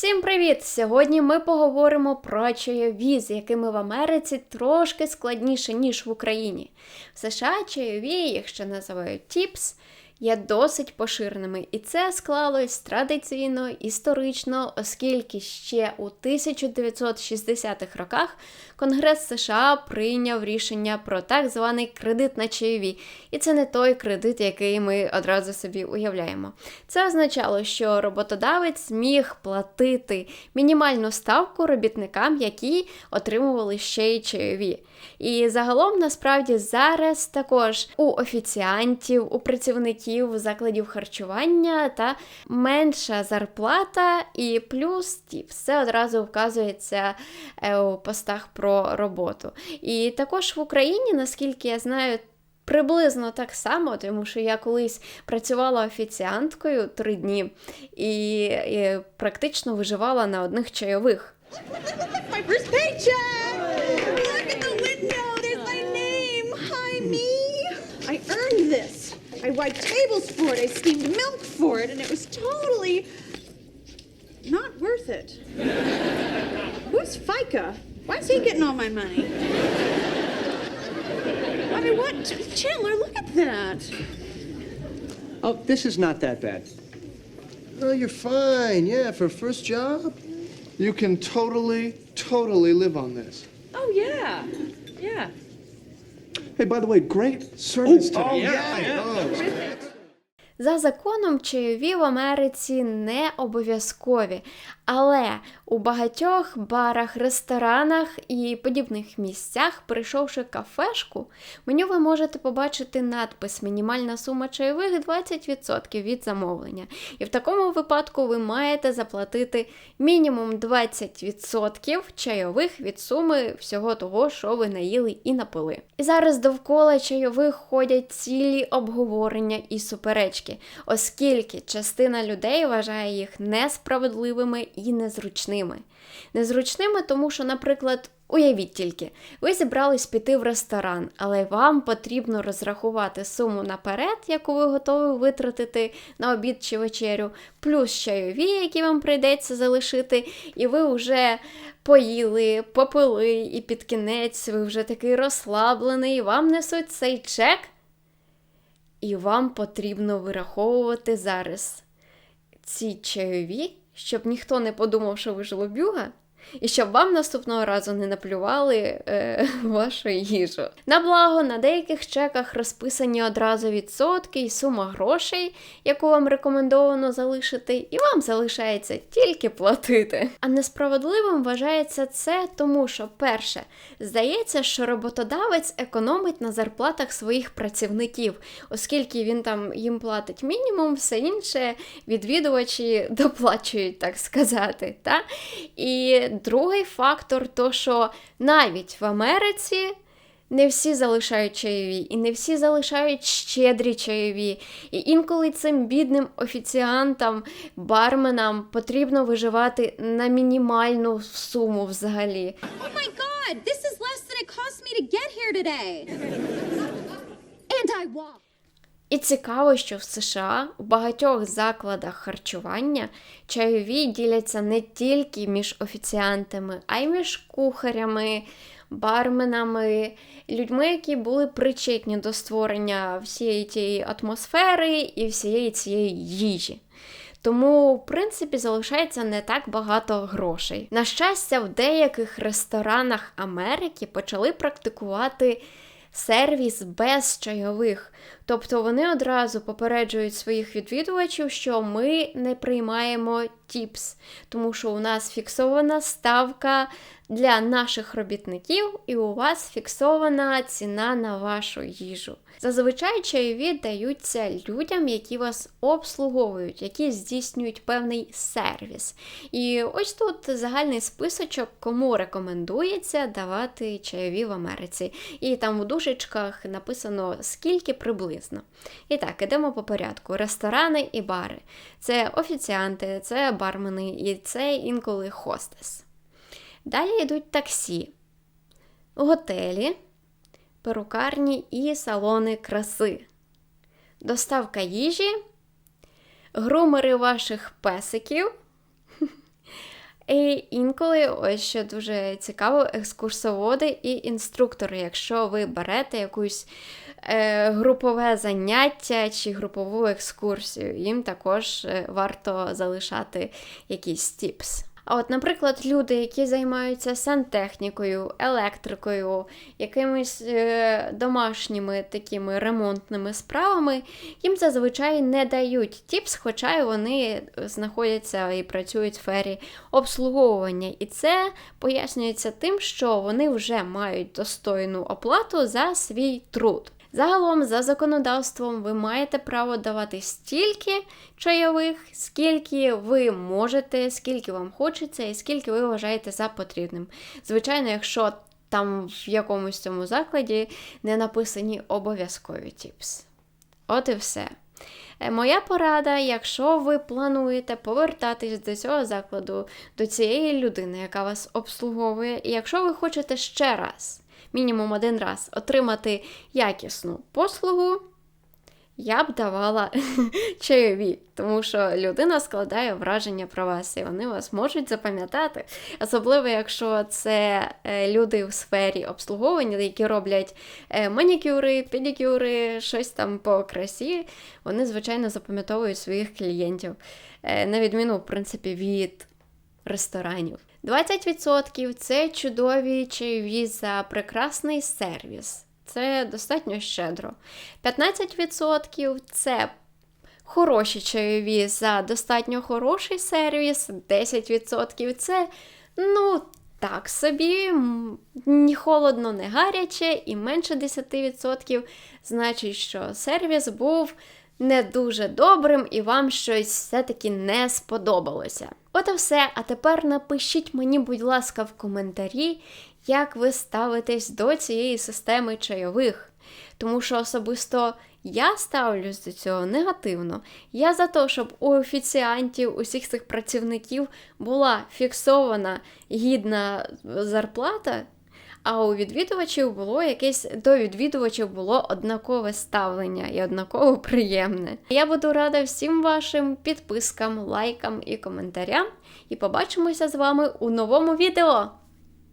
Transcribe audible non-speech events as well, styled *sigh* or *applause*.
Всім привіт! Сьогодні ми поговоримо про чайові, з якими в Америці трошки складніше, ніж в Україні. В США чайові, їх ще називають тіпс, є досить поширеними, і це склалось традиційно, історично, оскільки ще у 1960-х роках Конгрес США прийняв рішення про так званий кредит на чайові. І це не той кредит, який ми одразу собі уявляємо. Це означало, що роботодавець міг платити мінімальну ставку робітникам, які отримували ще й чайові. І загалом, насправді, зараз також у офіціантів, у працівників закладів харчування та менша зарплата, і плюс все одразу вказується е, у постах про роботу. І також в Україні, наскільки я знаю, Приблизно так само, тому що я колись працювала офіціанткою три дні і, і практично виживала на одних чайових. My first paycheck! Look at the window. There's my name. Hi, me. I earned this. I wiped tables for it. I steamed milk for it, and it was totally not worth it. Who's FICA? Why is he getting all my money? I mean, what? Chandler, look at that. Oh, this is not that bad. Oh, you're fine. Yeah, for a first job, you can totally, totally live on this. Oh, yeah. Yeah. Hey, by the way, great service Oh, today. yeah, Oh, За законом чайові в Америці не обов'язкові, але у багатьох барах, ресторанах і подібних місцях, прийшовши кафешку, меню ви можете побачити надпис Мінімальна сума чайових 20% від замовлення. І в такому випадку ви маєте заплатити мінімум 20% чайових від суми всього того, що ви наїли і напили. І зараз довкола чайових ходять цілі обговорення і суперечки, оскільки частина людей вважає їх несправедливими і незручними. Незручними, тому що, наприклад, Уявіть тільки, ви зібрались піти в ресторан, але вам потрібно розрахувати суму наперед, яку ви готові витратити на обід чи вечерю, плюс чайові, які вам прийдеться залишити, і ви вже поїли, попили, і під кінець ви вже такий розслаблений, вам несуть цей чек, і вам потрібно вираховувати зараз ці чайові, щоб ніхто не подумав, що ви жлобюга. І щоб вам наступного разу не наплювали е, *laughs* вашу їжу. На благо, на деяких чеках розписані одразу відсотки і сума грошей, яку вам рекомендовано залишити, і вам залишається тільки платити. А несправедливим вважається це, тому що, перше, здається, що роботодавець економить на зарплатах своїх працівників, оскільки він там їм платить мінімум, все інше відвідувачі доплачують, так сказати. Та? І другий фактор то, що навіть в Америці. Не всі залишають чайові, і не всі залишають щедрі чайові. І інколи цим бідним офіціантам, барменам потрібно виживати на мінімальну суму взагалі. Oh my god, this is less. And I walked. І цікаво, що в США у багатьох закладах харчування чайові діляться не тільки між офіціантами, а й між кухарями, барменами, людьми, які були причетні до створення всієї тієї атмосфери і всієї цієї їжі. Тому, в принципі, залишається не так багато грошей. На щастя, в деяких ресторанах Америки почали практикувати сервіс без чайових. Тобто вони одразу попереджують своїх відвідувачів, що ми не приймаємо тіпс, тому що у нас фіксована ставка для наших робітників, і у вас фіксована ціна на вашу їжу. Зазвичай чайові даються людям, які вас обслуговують, які здійснюють певний сервіс. І ось тут загальний списочок, кому рекомендується давати чайові в Америці. І там у дужечках написано скільки приблизно. І так, ідемо по порядку: ресторани і бари. Це офіціанти, це бармени і це інколи хостес. Далі йдуть таксі, готелі, перукарні і салони краси, доставка їжі, грумери ваших песиків, І інколи, ось що дуже цікаво, екскурсоводи і інструктори, якщо ви берете якусь групове заняття чи групову екскурсію, їм також е, варто залишати якісь тіпс. А от, наприклад, люди, які займаються сантехнікою, електрикою, якимись е, домашніми такими ремонтними справами, їм зазвичай не дають тіпс, хоча вони знаходяться і працюють в сфері обслуговування. І це пояснюється тим, що вони вже мають достойну оплату за свій труд. Загалом, за законодавством, ви маєте право давати стільки чайових, скільки ви можете, скільки вам хочеться, і скільки ви вважаєте за потрібним. Звичайно, якщо там в якомусь цьому закладі не написані обов'язкові тіпс. От і все. Е, Моя порада, якщо ви плануєте повертатись до цього закладу, до цієї людини, яка вас обслуговує, і якщо ви хочете ще раз, мінімум один раз, отримати якісну послугу, я б давала *laughs* чайові, тому що людина складає враження про вас, і вони вас можуть запам'ятати. Особливо, якщо це е, люди в сфері обслуговування, які роблять е, манікюри, педикюри, щось там по красі, вони, звичайно, запам'ятовують своїх клієнтів, Е, на відміну, в принципі, від ресторанів. 20% це чудові чайові за прекрасний сервіс. Це достатньо щедро. 15% це хороші чайові за достатньо хороший сервіс. 10% це, ну, так собі, ні холодно, не гаряче, і менше 10% значить, що сервіс був не дуже добрим і вам щось все-таки не сподобалося. От і все. А тепер напишіть мені, будь ласка, в коментарі, як ви ставитесь до цієї системи чайових. Тому що особисто я ставлюсь до цього негативно. Я за те, щоб у офіціантів, усіх цих працівників була фіксована гідна зарплата, а у відвідувачів було якесь до відвідувачів було однакове ставлення і однаково приємне. Я буду рада всім вашим підпискам, лайкам і коментарям. І побачимося з вами у новому відео.